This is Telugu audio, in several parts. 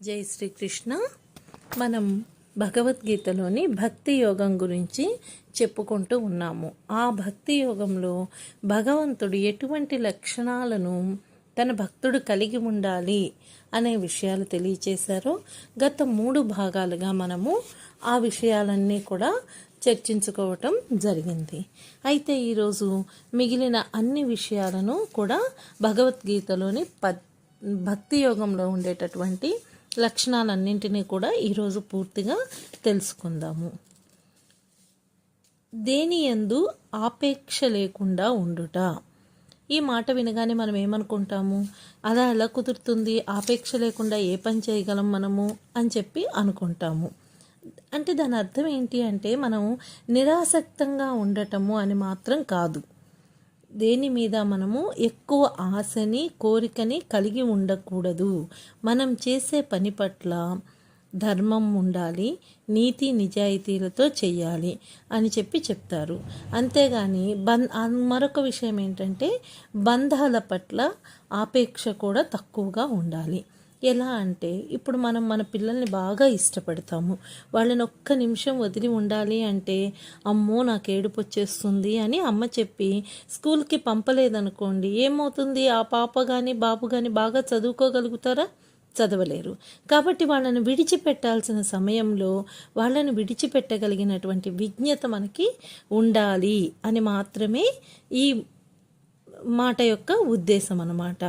జై శ్రీకృష్ణ. మనం భగవద్గీతలోని భక్తి యోగం గురించి చెప్పుకుంటూ ఉన్నాము. ఆ భక్తి యోగంలో భగవంతుడు ఎటువంటి లక్షణాలను తన భక్తుడు కలిగి ఉండాలి అనే విషయాలు తెలియచేశారు గత మూడు భాగాలుగా మనము ఆ విషయాలన్నీ కూడా చర్చించుకోవటం జరిగింది. అయితే ఈరోజు మిగిలిన అన్ని విషయాలను కూడా భగవద్గీతలోని పద్ భక్తి యోగంలో ఉండేటటువంటి లక్షణాలన్నింటినీ కూడా ఈరోజు పూర్తిగా తెలుసుకుందాము. దేని యందు ఆపేక్ష లేకుండా ఉండుట. ఈ మాట వినగానే మనం ఏమనుకుంటాము? అలా ఎలా కుదురుతుంది? ఆపేక్ష లేకుండా ఏ పని చేయగలం మనము? అని చెప్పి అనుకుంటాము. అంటే దాని అర్థం ఏంటి అంటే మనం నిరాసక్తంగా ఉండటము అని మాత్రం కాదు. దేని మీద మనము ఎక్కువ ఆశని కోరికని కలిగి ఉండకూడదు. మనం చేసే పని పట్ల ధర్మం ఉండాలి నీతి నిజాయితీలతో చెయ్యాలి అని చెప్పి చెప్తారు. అంతేగాని బం మరొక విషయం ఏంటంటే బంధాల పట్ల ఆపేక్ష కూడా తక్కువగా ఉండాలి. ఎలా అంటే ఇప్పుడు మనం మన పిల్లల్ని బాగా ఇష్టపడతాము. వాళ్ళని ఒక్క నిమిషం వదిలి ఉండాలి అంటే అమ్మో నాకు ఏడుపు వచ్చేస్తుంది అని అమ్మ చెప్పి స్కూల్కి పంపలేదనుకోండి ఏమవుతుంది? ఆ పాప కానీ బాబు కానీ బాగా చదువుకోగలుగుతారా? చదవలేరు. కాబట్టి వాళ్ళని విడిచిపెట్టాల్సిన సమయంలో వాళ్ళని విడిచిపెట్టగలిగినటువంటి విజ్ఞత మనకి ఉండాలి అని మాత్రమే ఈ మాట యొక్క ఉద్దేశం అన్నమాట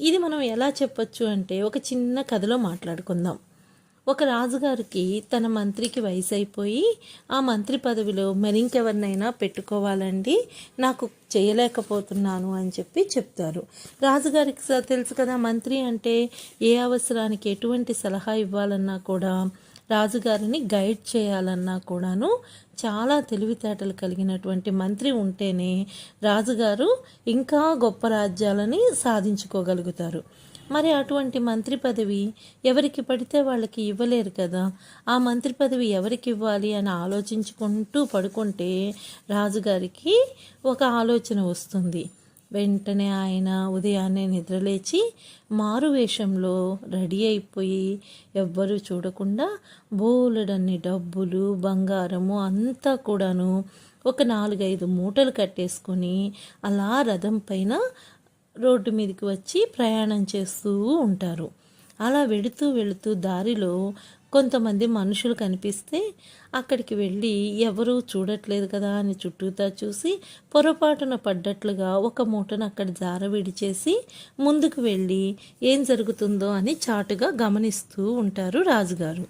ఇది మనం ఎలా చెప్పొచ్చు అంటే ఒక చిన్న కథలో మాట్లాడుకుందాం. ఒక రాజుగారికి తన మంత్రికి వయసు అయిపోయి ఆ మంత్రి పదవిలో మరింకెవరినైనా పెట్టుకోవాలండి నాకు చేయలేకపోతున్నాను అని చెప్పి చెప్తారు. రాజుగారికి తెలుసు కదా మంత్రి అంటే ఏ అవసరానికి ఎటువంటి సలహా ఇవ్వాలన్నా కూడా రాజుగారిని గైడ్ చేయాలన్నా కూడాను చాలా తెలివితేటలు కలిగినటువంటి మంత్రి ఉంటేనే రాజుగారు ఇంకా గొప్ప రాజ్యాలని సాధించుకోగలుగుతారు. మరి అటువంటి మంత్రి పదవి ఎవరికి పడితే వాళ్ళకి ఇవ్వలేరు కదా. ఆ మంత్రి పదవి ఎవరికి ఇవ్వాలి అని ఆలోచించుకుంటూ పడుకుంటే రాజుగారికి ఒక ఆలోచన వస్తుంది. వెంటనే ఆయన ఉదయాన్నే నిద్రలేచి మారు వేషంలో రెడీ అయిపోయి ఎవ్వరూ చూడకుండా బోలెడన్ని డబ్బులు బంగారము అంతా కూడాను ఒక నాలుగైదు మూటలు కట్టేసుకొని అలా రథం పైన రోడ్డు మీదకి వచ్చి ప్రయాణం చేస్తూ ఉంటారు. అలా వెళుతూ వెళుతూ దారిలో కొంతమంది మనుషులు కనిపిస్తే అక్కడికి వెళ్ళి ఎవరూ చూడట్లేదు కదా అని చుట్టూతా చూసి పొరపాటున పడ్డట్లుగా ఒక మూటను అక్కడ జార విడిచేసి ముందుకు వెళ్ళి ఏం జరుగుతుందో అని చాటుగా గమనిస్తూ ఉంటారు రాజుగారు.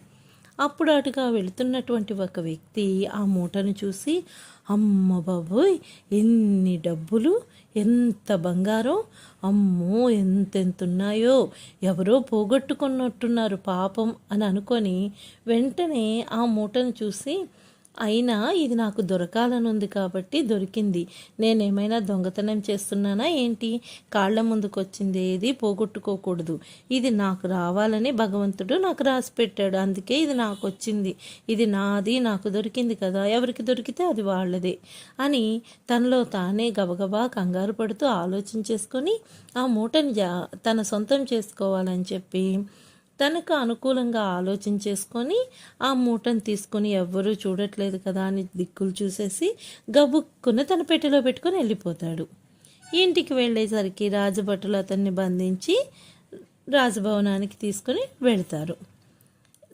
అప్పుడు అటుగా వెళుతున్నటువంటి ఒక వ్యక్తి ఆ మూటను చూసి అమ్మ బాబోయ్ ఎన్ని డబ్బులు ఎంత బంగారం? అమ్మో ఎంతెంత ఉన్నాయో ఎవరో పోగొట్టుకున్నట్టున్నారు పాపం అని అనుకొని వెంటనే ఆ మూటను చూసి అయినా ఇది నాకు దొరకాలనుంది కాబట్టి దొరికింది. నేనేమైనా దొంగతనం చేస్తున్నానా ఏంటి? కాళ్ళ ముందుకు వచ్చింది ఏది? పోగొట్టుకోకూడదు. ఇది నాకు రావాలని భగవంతుడు నాకు రాసి పెట్టాడు. అందుకే ఇది నాకు వచ్చింది ఇది నాది నాకు దొరికింది కదా. ఎవరికి దొరికితే అది వాళ్ళదే అని తనలో తానే గబగబా కంగారు పడుతూ ఆలోచించేసుకొని ఆ మూటని జా తన సొంతం చేసుకోవాలని చెప్పి తనకు అనుకూలంగా ఆలోచించేసుకొని ఆ మూటను తీసుకొని ఎవ్వరూ చూడట్లేదు కదా అని దిక్కులు చూసేసి గబుక్కున తన పెట్టెలో పెట్టుకొని వెళ్ళిపోతాడు. ఇంటికి వెళ్ళేసరికి రాజభటులు అతన్ని బంధించి రాజభవనానికి తీసుకొని వెళ్తారు.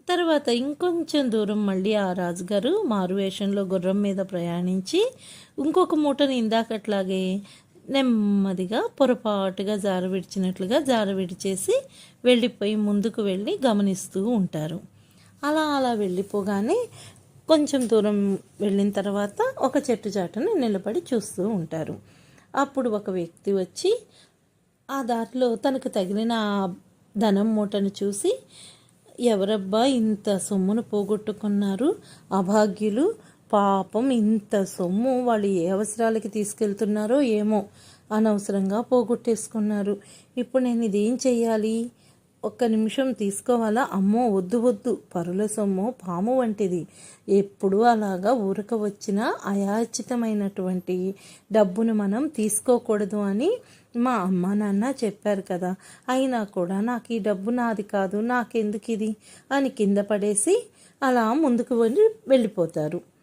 తర్వాత ఇంకొంచెం దూరం మళ్ళీ ఆ రాజుగారు మారువేషంలో గుర్రం మీద ప్రయాణించి ఇంకొక మూటను ఇందాకట్లాగే నెమ్మదిగా పొరపాటుగా జార విడిచినట్లుగా జార విడిచేసి వెళ్ళిపోయి ముందుకు వెళ్ళి గమనిస్తూ ఉంటారు. అలా అలా వెళ్ళిపోగానే కొంచెం దూరం వెళ్ళిన తర్వాత ఒక చెట్టు చాటును నిలబడి చూస్తూ ఉంటారు. అప్పుడు ఒక వ్యక్తి వచ్చి ఆ దారిలో తనకు తగిలిన ఆ ధనం మూటను చూసి ఎవరబ్బా ఇంత సొమ్మును పోగొట్టుకున్నారు? అభాగ్యులు పాపం ఇంత సొమ్ము వాళ్ళు ఏ అవసరాలకి తీసుకెళ్తున్నారో ఏమో అనవసరంగా పోగొట్టేసుకున్నారు. ఇప్పుడు నేను ఇదేం చేయాలి ఒక్క నిమిషం తీసుకోవాలా? అమ్మో వద్దు వద్దు. పరుల సొమ్ము పాము వంటిది. ఎప్పుడు అలాగా ఊరక వచ్చిన అయాచితమైనటువంటి డబ్బును మనం తీసుకోకూడదు అని మా అమ్మ నాన్న చెప్పారు కదా. అయినా కూడా నాకు ఈ డబ్బు నాది కాదు నాకెందుకు ఇది అని కింద పడేసి అలా ముందుకు వెళ్ళి వెళ్ళిపోతారు.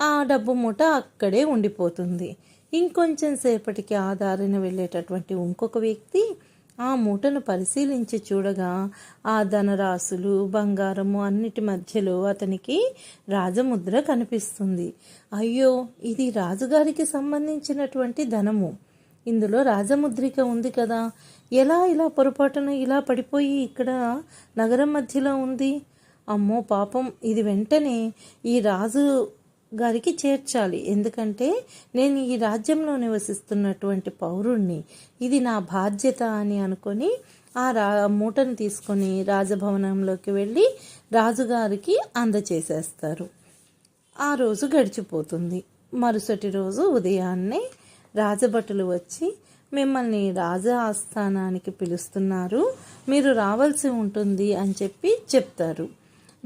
ఆ డబ్బు మూట అక్కడే ఉండిపోతుంది. ఇంకొంచెం సేపటికి ఆ దారిన వెళ్ళేటటువంటి ఇంకొక వ్యక్తి ఆ మూటను పరిశీలించి చూడగా ఆ ధనరాశులు బంగారము అన్నిటి మధ్యలో అతనికి రాజముద్ర కనిపిస్తుంది. అయ్యో ఇది రాజుగారికి సంబంధించినటువంటి ధనము. ఇందులో రాజముద్రిక ఉంది కదా. ఎలా ఇలా పొరపాటున ఇలా పడిపోయి ఇక్కడ నగరం మధ్యలో ఉంది? అమ్మో పాపం ఇది వెంటనే ఈ రాజు గారికి చేర్చాలి. ఎందుకంటే నేను ఈ రాజ్యంలో నివసిస్తున్నటువంటి పౌరుణ్ణి. ఇది నా బాధ్యత అని అనుకొని ఆ రా మూటను తీసుకొని రాజభవనంలోకి వెళ్ళి రాజుగారికి అందచేసేస్తారు. ఆ రోజు గడిచిపోతుంది. మరుసటి రోజు ఉదయాన్నే రాజభటులు వచ్చి మిమ్మల్ని రాజ ఆస్థానానికి పిలుస్తున్నారు. మీరు రావాల్సి ఉంటుంది అని చెప్పి చెప్తారు.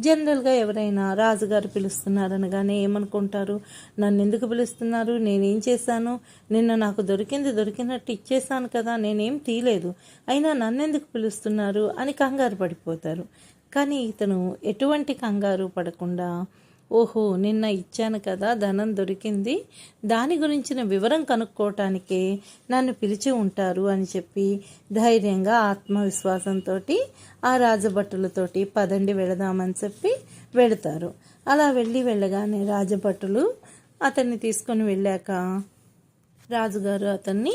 జనరల్గా ఎవరైనా రాజుగారు పిలుస్తున్నారనగానే ఏమనుకుంటారు? నన్ను ఎందుకు పిలుస్తున్నారు? నేనేం చేశాను? నిన్న నాకు దొరికింది దొరికినట్టు ఇచ్చేసాను కదా నేనేం తీయలేదు. అయినా నన్నెందుకు పిలుస్తున్నారు? అని కంగారు పడిపోతారు. కానీ ఇతను ఎటువంటి కంగారు పడకుండా ఓహో నిన్న ఇచ్చాను కదా ధనం దొరికింది. దాని గురించిన వివరం కనుక్కోవటానికే నన్ను పిలిచి ఉంటారు అని చెప్పి ధైర్యంగా ఆత్మవిశ్వాసంతో ఆ రాజభట్టులతోటి పదండి వెళదామని చెప్పి వెళతారు. అలా వెళ్ళి వెళ్ళగానే రాజభట్టులు అతన్ని తీసుకొని వెళ్ళాక రాజుగారు అతన్ని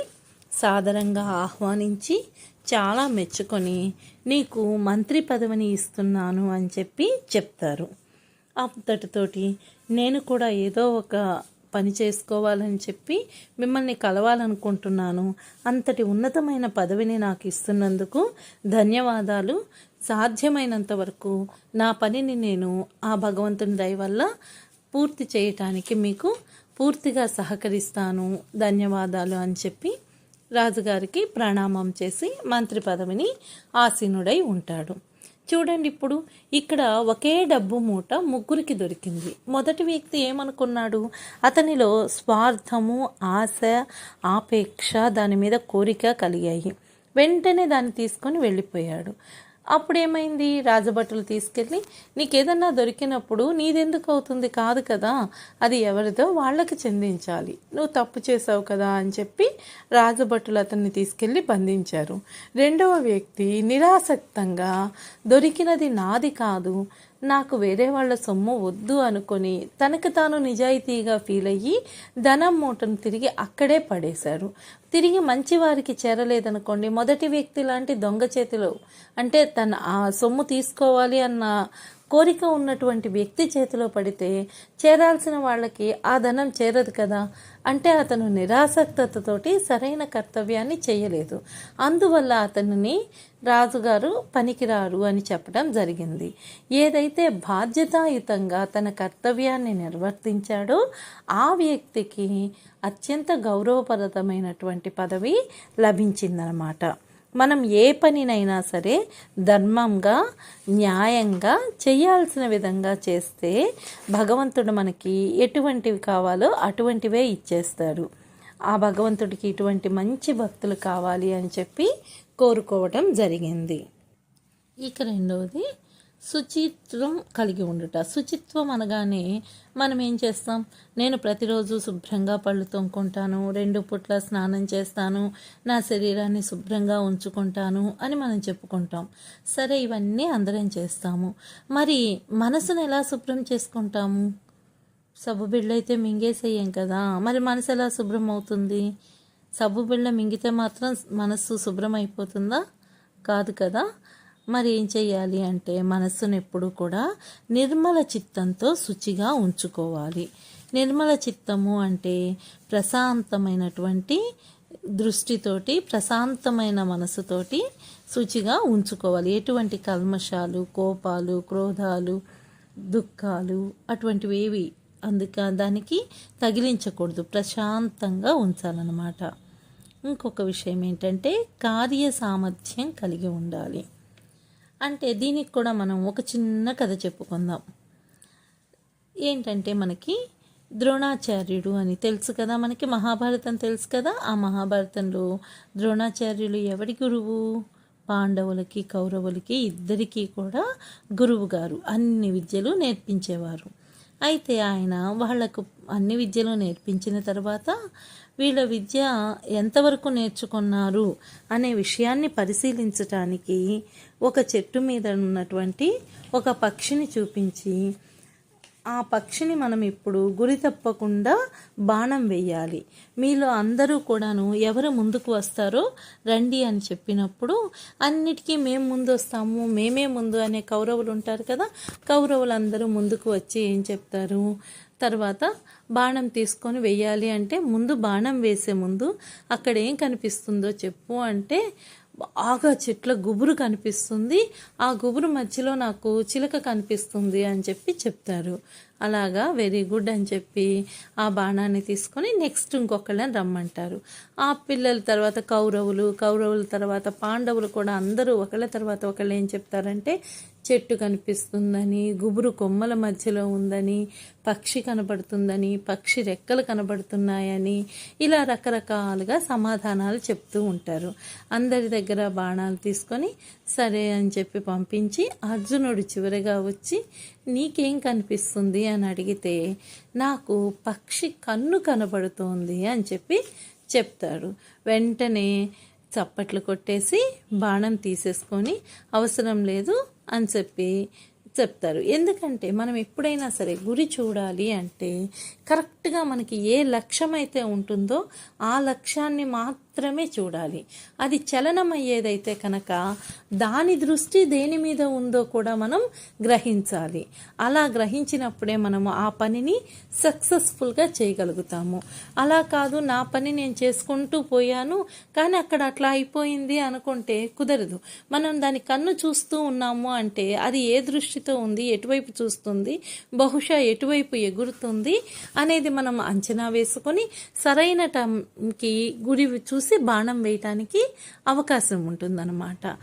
సాదరంగా ఆహ్వానించి చాలా మెచ్చుకొని నీకు మంత్రి పదవిని ఇస్తున్నాను అని చెప్పి చెప్తారు. అంతటితోటి నేను కూడా ఏదో ఒక పని చేసుకోవాలని చెప్పి మిమ్మల్ని కలవాలనుకుంటున్నాను. అంతటి ఉన్నతమైన పదవిని నాకు ఇస్తున్నందుకు ధన్యవాదాలు. సాధ్యమైనంత వరకు నా పనిని నేను ఆ భగవంతుని దయ వల్ల పూర్తి చేయటానికి మీకు పూర్తిగా సహకరిస్తాను. ధన్యవాదాలు అని చెప్పి రాజుగారికి ప్రణామం చేసి మంత్రి పదవిని ఆసీనుడై ఉంటాడు. చూడండి ఇప్పుడు ఇక్కడ ఒకే డబ్బు మూట ముగ్గురికి దొరికింది. మొదటి వ్యక్తి ఏమనుకున్నాడు? అతనిలో స్వార్థము ఆశ ఆపేక్ష దాని మీద కోరిక కలిగాయి. వెంటనే దాన్ని తీసుకొని వెళ్ళిపోయాడు. అప్పుడు ఏమైంది రాజభటులు తీసుకెళ్ళి నీకేదన్నా దొరికినప్పుడు నీదెందుకు అవుతుంది? కాదు కదా. అది ఎవరిదో వాళ్ళకి చెందించాలి. నువ్వు తప్పు చేసావు కదా అని చెప్పి రాజభటులు అతన్ని తీసుకెళ్ళి బంధించారు. రెండవ వ్యక్తి నిరాసక్తంగా దొరికినది నాది కాదు. నాకు వేరే వాళ్ళ సొమ్ము వద్దు అనుకొని తనకు తాను నిజాయితీగా ఫీల్ అయ్యి ధనం మూటను తిరిగి అక్కడే పడేశారు. తిరిగి మంచి వారికి చేరలేదనుకోండి మొదటి వ్యక్తి లాంటి దొంగ చేతిలో అంటే తన ఆ సొమ్ము తీసుకోవాలి అన్న కోరిక ఉన్నటువంటి వ్యక్తి చేతిలో పడితే చేరాల్సిన వాళ్ళకి ఆ ధనం చేరదు కదా? అంటే అతను నిరాసక్తతతోటి సరైన కర్తవ్యాన్ని చేయలేదు. అందువల్ల అతనిని రాజుగారు పనికిరారు అని చెప్పడం జరిగింది. ఏదైతే బాధ్యతాయుతంగా తన కర్తవ్యాన్ని నిర్వర్తించాడో ఆ వ్యక్తికి అత్యంత గౌరవప్రదమైనటువంటి పదవి లభించిందనమాట. మనం ఏ పనినైనా సరే ధర్మంగా న్యాయంగా చేయాల్సిన విధంగా చేస్తే భగవంతుడు మనకి ఎటువంటివి కావాలో అటువంటివే ఇచ్చేస్తాడు. ఆ భగవంతుడికి ఇటువంటి మంచి భక్తులు కావాలి అని చెప్పి కోరుకోవటం జరిగింది. ఇక రెండవది శుచిత్వం కలిగి ఉండుట. శుచిత్వం అనగానే మనం ఏం చేస్తాం? నేను ప్రతిరోజు శుభ్రంగా పళ్ళు తోముకుంటాను రెండు పుట్ల స్నానం చేస్తాను నా శరీరాన్ని శుభ్రంగా ఉంచుకుంటాను అని మనం చెప్పుకుంటాం. సరే ఇవన్నీ అందరం చేస్తాము. మరి మనసును ఎలా శుభ్రం చేసుకుంటాము? సబ్బు బిళ్ళ అయితే మింగేసేయం కదా. మరి మనసు ఎలా శుభ్రం అవుతుంది సబ్బు బిళ్ళ మింగితే మాత్రం మనస్సు శుభ్రం అయిపోతుందా కాదు కదా. మరి ఏం చేయాలి అంటే మనస్సును ఎప్పుడు కూడా నిర్మల చిత్తంతో శుచిగా ఉంచుకోవాలి. నిర్మల చిత్తము అంటే ప్రశాంతమైనటువంటి దృష్టితోటి ప్రశాంతమైన మనసుతోటి శుచిగా ఉంచుకోవాలి. ఎటువంటి కల్మషాలు కోపాలు క్రోధాలు దుఃఖాలు అటువంటివి ఏవి అందుక దానికి తగిలించకూడదు. ప్రశాంతంగా ఉంచాలన్నమాట. ఇంకొక విషయం ఏంటంటే కార్య సామర్థ్యం కలిగి ఉండాలి. అంటే దీనికి కూడా మనం ఒక చిన్న కథ చెప్పుకుందాం. ఏంటంటే మనకి ద్రోణాచార్యుడు అని తెలుసు కదా మనకి మహాభారతం తెలుసు కదా. ఆ మహాభారతంలో ద్రోణాచార్యులు ఎవరి గురువు? పాండవులకి కౌరవులకి ఇద్దరికీ కూడా గురువు గారు అన్ని విద్యలు నేర్పించేవారు. అయితే ఆయన వాళ్ళకు అన్ని విద్యలు నేర్పించిన తర్వాత వీళ్ళ విద్య ఎంతవరకు నేర్చుకున్నారు అనే విషయాన్ని పరిశీలించటానికి ఒక చెట్టు మీద ఉన్నటువంటి ఒక పక్షిని చూపించి ఆ పక్షిని మనం ఇప్పుడు గురి తప్పకుండా బాణం వేయాలి. మీలో అందరూ కూడాను ఎవరు ముందుకు వస్తారో రండి అని చెప్పినప్పుడు అన్నిటికీ మేము ముందు వస్తాము మేమే ముందు అనే కౌరవులు ఉంటారు కదా కౌరవులందరూ ముందుకు వచ్చి ఏం చెప్తారు? తర్వాత బాణం తీసుకొని వెయ్యాలి అంటే ముందు బాణం వేసే ముందు అక్కడ ఏం కనిపిస్తుందో చెప్పు అంటే బాగా చెట్ల గుబురు కనిపిస్తుంది. ఆ గుబురు మధ్యలో నాకు చిలక కనిపిస్తుంది అని చెప్పి చెప్తారు. అలాగా వెరీ గుడ్ అని చెప్పి ఆ బాణాన్ని తీసుకొని నెక్స్ట్ ఇంకొకళ్ళని రమ్మంటారు. ఆ పిల్లల తర్వాత కౌరవులు కౌరవుల తర్వాత పాండవులు కూడా అందరూ ఒకళ్ళ తర్వాత ఒకళ్ళు ఏం చెప్తారంటే చెట్టు కనిపిస్తుందని గుబురు కొమ్మల మధ్యలో ఉందని పక్షి కనబడుతుందని పక్షి రెక్కలు కనబడుతున్నాయని ఇలా రకరకాలుగా సమాధానాలు చెప్తూ ఉంటారు. అందరి దగ్గర బాణాలు తీసుకొని సరే అని చెప్పి పంపించి అర్జునుడు చివరిగా వచ్చి నీకేం కనిపిస్తుంది అని అడిగితే నాకు పక్షి కన్ను కనబడుతోంది అని చెప్పి చెప్తాడు. వెంటనే చప్పట్లు కొట్టేసి బాణం తీసేసుకొని అవసరం లేదు అని చెప్పి చెప్తారు. ఎందుకంటే మనం ఎప్పుడైనా సరే గురి చూడాలి అంటే కరెక్ట్గా మనకి ఏ లక్ష్యం అయితే ఉంటుందో ఆ లక్ష్యాన్ని మాత్రం మాత్రమే చూడాలి. అది చలనమయ్యేదైతే కనుక దాని దృష్టి దేని మీద ఉందో కూడా మనం గ్రహించాలి. అలా గ్రహించినప్పుడే మనము ఆ పనిని సక్సెస్ఫుల్గా చేయగలుగుతాము. అలా కాదు నా పని నేను చేసుకుంటూ పోయాను కానీ అక్కడ అట్లా అయిపోయింది అనుకుంటే కుదరదు. మనం దాని కన్ను చూస్తూ ఉన్నాము అంటే అది ఏ దృష్టితో ఉంది ఎటువైపు చూస్తుంది బహుశా ఎటువైపు ఎగురుతుంది అనేది మనం అంచనా వేసుకొని సరైన టైంకి గురి చూసి బాణం వేయటానికి అవకాశం ఉంటుందన్నమాట.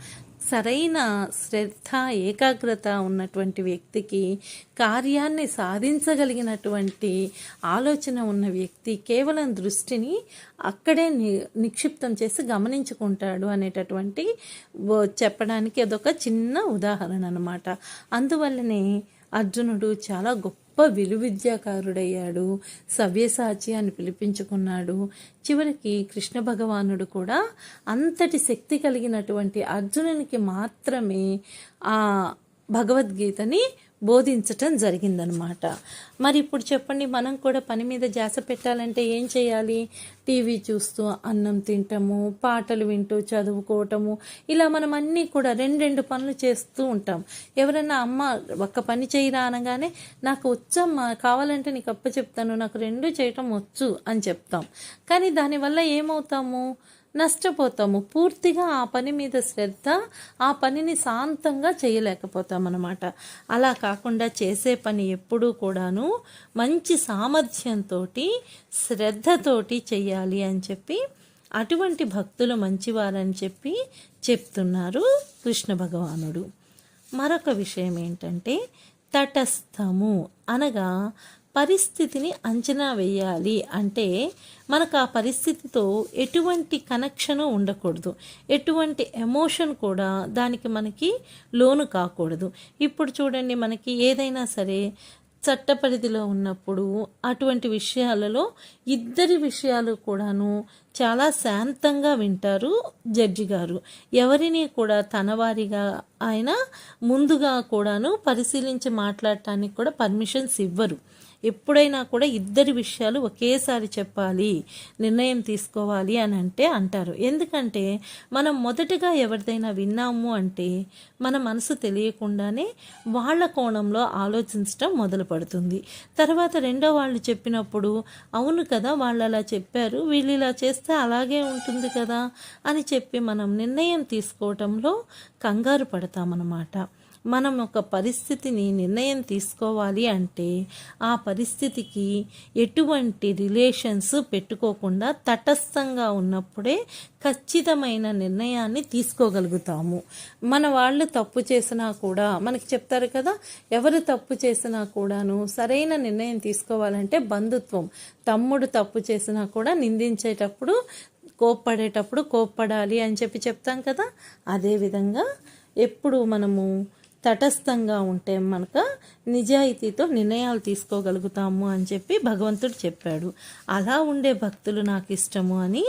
సరైన శ్రద్ధ ఏకాగ్రత ఉన్నటువంటి వ్యక్తికి కార్యాన్ని సాధించగలిగినటువంటి ఆలోచన ఉన్న వ్యక్తి కేవలం దృష్టిని అక్కడే ని నిక్షిప్తం చేసి గమనించుకుంటాడు అనేటటువంటి చెప్పడానికి అదొక చిన్న ఉదాహరణ అనమాట అందువల్లనే అర్జునుడు చాలా గొప్ప విలువిద్యాకారుడయ్యాడు. సవ్యసాచి అని పిలిపించుకున్నాడు. చివరికి కృష్ణ భగవానుడు కూడా అంతటి శక్తి కలిగినటువంటి అర్జునునికి మాత్రమే ఆ భగవద్గీతని బోధించటం జరిగిందనమాట మరి ఇప్పుడు చెప్పండి మనం కూడా పని మీద జాస పెట్టాలంటే ఏం చేయాలి? టీవీ చూస్తూ అన్నం తింటాము పాటలు వింటూ చదువుకోవటము ఇలా మనం అన్నీ కూడా రెండు రెండు పనులు చేస్తూ ఉంటాం. ఎవరైనా అమ్మ ఒక్క పని చేయరా అనగానే నాకు వచ్చమ్మా కావాలంటే నీకు అప్ప చెప్తాను నాకు రెండు చేయటం వచ్చు అని చెప్తాం. కానీ దానివల్ల ఏమవుతాము? నష్టపోతాము. పూర్తిగా ఆ పని మీద శ్రద్ధ ఆ పనిని శాంతంగా చేయలేకపోతాం అనమాట అలా కాకుండా చేసే పని ఎప్పుడూ కూడాను మంచి సామర్థ్యంతో శ్రద్ధతోటి చెయ్యాలి అని చెప్పి అటువంటి భక్తులు మంచివారని చెప్పి చెప్తున్నారు కృష్ణ భగవానుడు. మరొక విషయం ఏంటంటే తటస్థము అనగా పరిస్థితిని అంచనా వేయాలి అంటే మనకు ఆ పరిస్థితితో ఎటువంటి కనెక్షను ఉండకూడదు. ఎటువంటి ఎమోషన్ కూడా దానికి మనకి లోను కాకూడదు. ఇప్పుడు చూడండి మనకి ఏదైనా సరే చట్ట పరిధిలో ఉన్నప్పుడు అటువంటి విషయాలలో ఇద్దరి విషయాలు కూడాను చాలా శాంతంగా వింటారు జడ్జి గారు. ఎవరిని కూడా తనవారిగా ఆయన ముందుగా కూడాను పరిశీలించి మాట్లాడటానికి కూడా పర్మిషన్స్ ఇవ్వరు. ఎప్పుడైనా కూడా ఇద్దరి విషయాలు ఒకేసారి చెప్పాలి నిర్ణయం తీసుకోవాలి అని అంటే అంటారు. ఎందుకంటే మనం మొదటగా ఎవరిదైనా విన్నాము అంటే మన మనసు తెలియకుండానే వాళ్ళ కోణంలో ఆలోచించడం మొదలు పడుతుంది. తర్వాత రెండో వాళ్ళు చెప్పినప్పుడు అవును కదా వాళ్ళు అలా చెప్పారు వీళ్ళు ఇలా చేస్తే అలాగే ఉంటుంది కదా అని చెప్పి మనం నిర్ణయం తీసుకోవటంలో కంగారు పడతామన్నమాట. మనం ఒక పరిస్థితిని నిర్ణయం తీసుకోవాలి అంటే ఆ పరిస్థితికి ఎటువంటి రిలేషన్స్ పెట్టుకోకుండా తటస్థంగా ఉన్నప్పుడే ఖచ్చితమైన నిర్ణయాన్ని తీసుకోగలుగుతాము. మన వాళ్ళు తప్పు చేసినా కూడా మనకి చెప్తారు కదా ఎవరు తప్పు చేసినా కూడాను సరైన నిర్ణయం తీసుకోవాలంటే బంధుత్వం. తమ్ముడు తప్పు చేసినా కూడా నిందించేటప్పుడు కోప్పడేటప్పుడు కోప్పడాలి అని చెప్పి చెప్తాం కదా. అదేవిధంగా ఎప్పుడు మనము తటస్థంగా ఉంటే మనక నిజాయితీతో నిర్ణయాలు తీసుకోగలుగుతాము అని చెప్పి భగవంతుడు చెప్పాడు. అలా ఉండే భక్తులు నాకు ఇష్టము అని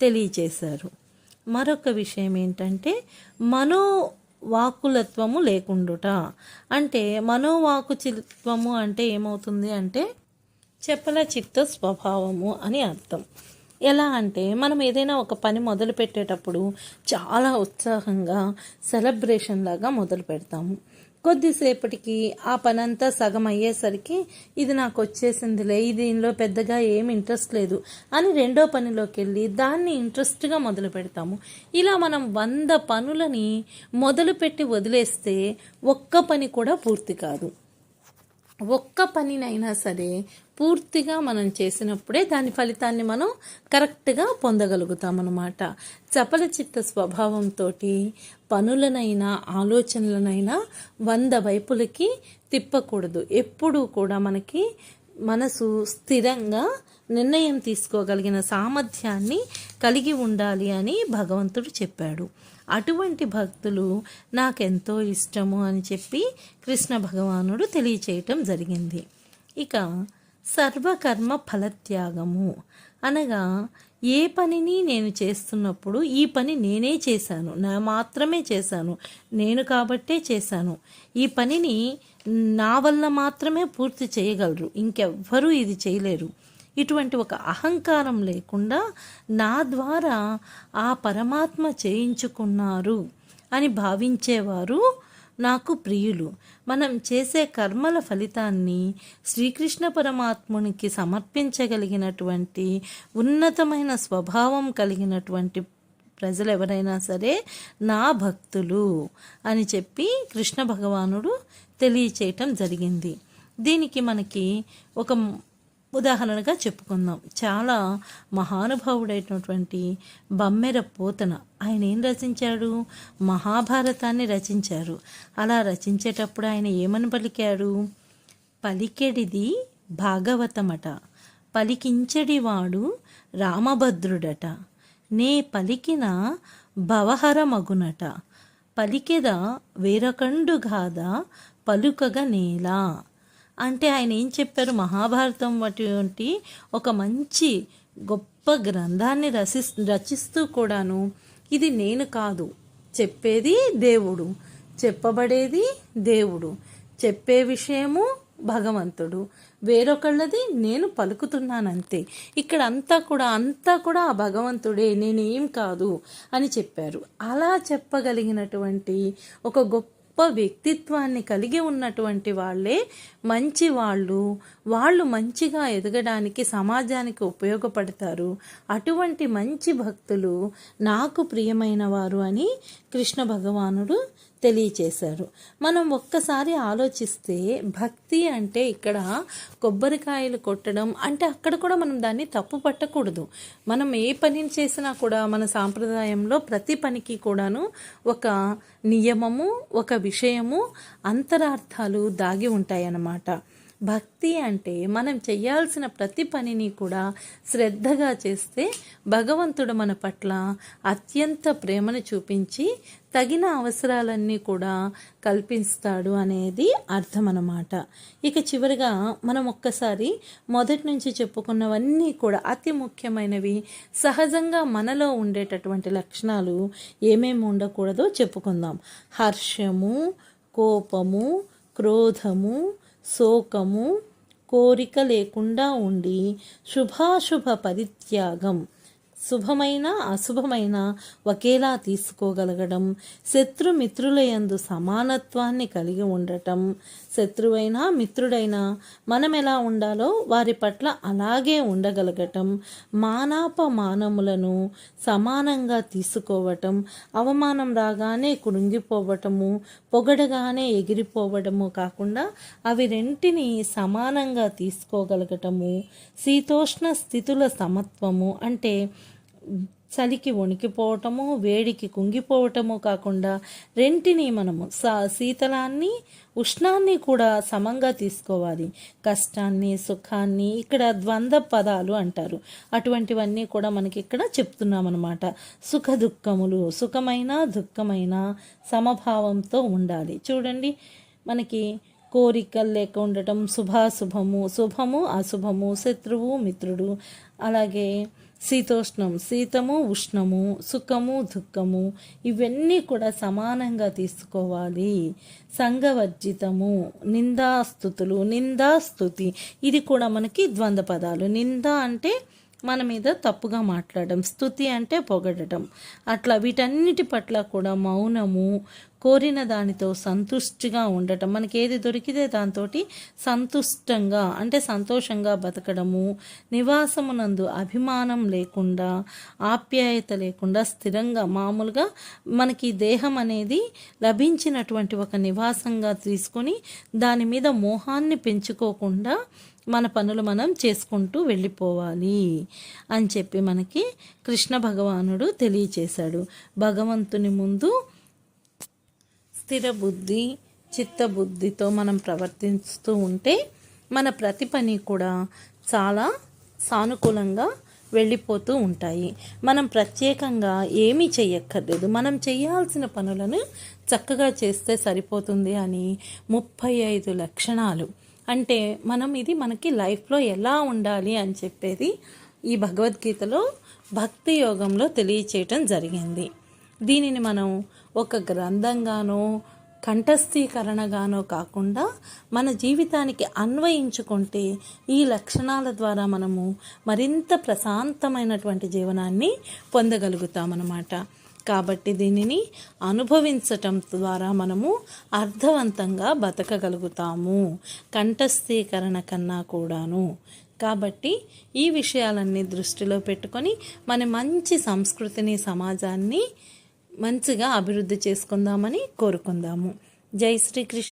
తెలియచేశారు. మరొక విషయం ఏంటంటే మనో వాకులత్వము లేకుండుట. అంటే మనోవాకుచిత్వము అంటే ఏమవుతుంది అంటే చెప్పల చిత్త స్వభావము అని అర్థం. ఎలా అంటే మనం ఏదైనా ఒక పని మొదలు పెట్టేటప్పుడు చాలా ఉత్సాహంగా సెలబ్రేషన్ లాగా మొదలు పెడతాము. కొద్దిసేపటికి ఆ పని అంతా సగం అయ్యేసరికి ఇది నాకు వచ్చేసిందిలే దీనిలో పెద్దగా ఏం ఇంట్రెస్ట్ లేదు అని రెండో పనిలోకి వెళ్ళి దాన్ని ఇంట్రెస్ట్గా మొదలు పెడతాము. ఇలా మనం వంద పనులని మొదలుపెట్టి వదిలేస్తే ఒక్క పని కూడా పూర్తి కాదు. ఒక్క పనినైనా సరే పూర్తిగా మనం చేసినప్పుడే దాని ఫలితాన్ని మనం కరెక్ట్గా పొందగలుగుతాం అన్నమాట చపల చిత్త స్వభావంతో పనులనైనా ఆలోచనలనైనా వంద వైపులకి తిప్పకూడదు. ఎప్పుడూ కూడా మనకి మనసు స్థిరంగా నిర్ణయం తీసుకోగలిగిన సామర్థ్యాన్ని కలిగి ఉండాలి అని భగవంతుడు చెప్పాడు. అటువంటి భక్తులు నాకెంతో ఇష్టము అని చెప్పి కృష్ణ భగవానుడు తెలియచేయటం జరిగింది. ఇక సర్వకర్మ ఫలత్యాగము. అనగా ఏ పనిని నేను చేస్తున్నప్పుడు ఈ పని నేనే చేశాను. నా మాత్రమే చేశాను. నేను కాబట్టే చేశాను. ఈ పనిని నా వల్ల మాత్రమే పూర్తి చేయగలరు. ఇంకెవ్వరూ ఇది చేయలేరు. ఇటువంటి ఒక అహంకారం లేకుండా నా ద్వారా ఆ పరమాత్మ చేయించుకున్నారు అని భావించేవారు నాకు ప్రియులు. మనం చేసే కర్మల ఫలితాన్ని శ్రీకృష్ణ పరమాత్మునికి సమర్పించగలిగినటువంటి ఉన్నతమైన స్వభావం కలిగినటువంటి ప్రజలు ఎవరైనా సరే నా భక్తులు అని చెప్పి కృష్ణ భగవానుడు తెలియచేయటం జరిగింది. దీనికి మనకి ఒక ఉదాహరణగా చెప్పుకుందాం. చాలా మహానుభావుడైనటువంటి బమ్మెర పోతన ఆయన ఏం రచించాడు? మహాభారతాన్ని రచించారు. అలా రచించేటప్పుడు ఆయన ఏమని పలికాడు? పలికెడిది భాగవతమట. పలికించడివాడు రామభద్రుడట. నే పలికిన భవహరమగునట. పలికెద వేరకండు గాథ పలుకగ నేలా. అంటే ఆయన ఏం చెప్పారు? మహాభారతం వంటి ఒక మంచి గొప్ప గ్రంథాన్ని రసి రచిస్తూ కూడాను ఇది నేను కాదు. చెప్పేది దేవుడు. చెప్పబడేది దేవుడు. చెప్పే విషయము భగవంతుడు. వేరొకళ్ళది నేను పలుకుతున్నానంతే. ఇక్కడ అంతా కూడా అంతా కూడా ఆ భగవంతుడే నేనేం కాదు అని చెప్పారు. అలా చెప్పగలిగినటువంటి ఒక గొప్ప గొప్ప వ్యక్తిత్వాన్ని కలిగి ఉన్నటువంటి వాళ్ళే మంచి వాళ్ళు. వాళ్ళు మంచిగా ఎదగడానికి సమాజానికి ఉపయోగపడతారు. అటువంటి మంచి భక్తులు నాకు ప్రియమైన వారు అని కృష్ణ భగవానుడు తెలియచేశారు. మనం ఒక్కసారి ఆలోచిస్తే భక్తి అంటే ఇక్కడ కొబ్బరికాయలు కొట్టడం అంటే అక్కడ కూడా మనం దాన్ని తప్పు పట్టకూడదు. మనం ఏ పని చేసినా కూడా మన సాంప్రదాయంలో ప్రతి పనికి కూడాను ఒక నియమము ఒక విషయము అంతరార్థాలు దాగి ఉంటాయన్నమాట. భక్తి అంటే మనం చేయాల్సిన ప్రతి పనిని కూడా శ్రద్ధగా చేస్తే భగవంతుడు మన పట్ల అత్యంత ప్రేమను చూపించి తగిన అవసరాలన్నీ కూడా కల్పిస్తాడు అనేది అర్థం అన్నమాట ఇక చివరిగా మనం ఒక్కసారి మొదటి నుంచి చెప్పుకున్నవన్నీ కూడా అతి ముఖ్యమైనవి సహజంగా మనలో ఉండేటటువంటి లక్షణాలు ఏమేమి ఉండకూడదో చెప్పుకుందాం. హర్షము కోపము క్రోధము శోకము కోరిక లేకుండా ఉండి శుభాశుభ పరిత్యాగం. శుభమైన అశుభమైన ఒకేలా తీసుకోగలగడం శత్రుమిత్రులయందు సమానత్వాన్ని కలిగి ఉండటం. శత్రువైనా మిత్రుడైనా మనం ఎలా ఉండాలో వారి పట్ల అలాగే ఉండగలగటం మానాపమానములను సమానంగా తీసుకోవటం అవమానం రాగానే కుడుంగిపోవటము పొగడగానే ఎగిరిపోవడము కాకుండా అవి రెంటిని సమానంగా తీసుకోగలగటము శీతోష్ణ స్థితుల సమత్వము అంటే చలికి వణికిపోవటము వేడికి కుంగిపోవటము కాకుండా రెంటిని మనము స శీతలాన్ని ఉష్ణాన్ని కూడా సమంగా తీసుకోవాలి. కష్టాన్ని సుఖాన్ని ఇక్కడ ద్వంద్వ పదాలు అంటారు. అటువంటివన్నీ కూడా మనకి ఇక్కడ చెప్తున్నాం అనమాట సుఖ దుఃఖములు సుఖమైన దుఃఖమైన సమభావంతో ఉండాలి. చూడండి మనకి కోరికలు లేక ఉండటం శుభాశుభము శుభము అశుభము శత్రువు మిత్రుడు అలాగే శీతోష్ణం శీతము ఉష్ణము సుఖము దుఃఖము ఇవన్నీ కూడా సమానంగా తీసుకోవాలి. సంఘవర్జితము నిందాస్తుతులు నిందాస్తుతి. ఇది కూడా మనకి ద్వంద్వ పదాలు. నింద అంటే మన మీద తప్పుగా మాట్లాడడం స్థుతి అంటే పొగడటం అట్లా వీటన్నిటి పట్ల కూడా మౌనము కోరిన దానితో సంతుష్టిగా ఉండటం. మనకి ఏది దొరికితే దాంతో సంతుష్టంగా అంటే సంతోషంగా బతకడము నివాసమునందు అభిమానం లేకుండా ఆప్యాయత లేకుండా స్థిరంగా మామూలుగా మనకి దేహం అనేది లభించినటువంటి ఒక నివాసంగా తీసుకొని దాని మీద మోహాన్ని పెంచుకోకుండా మన పనులు మనం చేసుకుంటూ వెళ్ళిపోవాలి అని చెప్పి మనకి కృష్ణ భగవానుడు తెలియచేశాడు. భగవంతుని ముందు స్థిర బుద్ధి చిత్తబుద్ధితో మనం ప్రవర్తిస్తూ ఉంటే మన ప్రతి పని కూడా చాలా సానుకూలంగా వెళ్ళిపోతూ ఉంటాయి. మనం ప్రత్యేకంగా ఏమీ చేయక్కర్లేదు. మనం చేయాల్సిన పనులను చక్కగా చేస్తే సరిపోతుంది అని ముప్పై ఐదు లక్షణాలు అంటే మనం ఇది మనకి లైఫ్లో ఎలా ఉండాలి అని చెప్పేది ఈ భగవద్గీతలో భక్తి యోగంలో తెలియచేయటం జరిగింది. దీనిని మనం ఒక గ్రంథంగానో కంఠస్థీకరణగానో కాకుండా మన జీవితానికి అన్వయించుకుంటే ఈ లక్షణాల ద్వారా మనము మరింత ప్రశాంతమైనటువంటి జీవనాన్ని పొందగలుగుతామన్నమాట. కాబట్టి దీనిని అనుభవించటం ద్వారా మనము అర్థవంతంగా బతకగలుగుతాము కంఠస్థీకరణ కన్నా కూడాను. కాబట్టి ఈ విషయాలన్నీ దృష్టిలో పెట్టుకొని మన మంచి సంస్కృతిని సమాజాన్ని మంచిగా అభివృద్ధి చేసుకుందామని కోరుకుందాము. జై శ్రీకృష్ణ.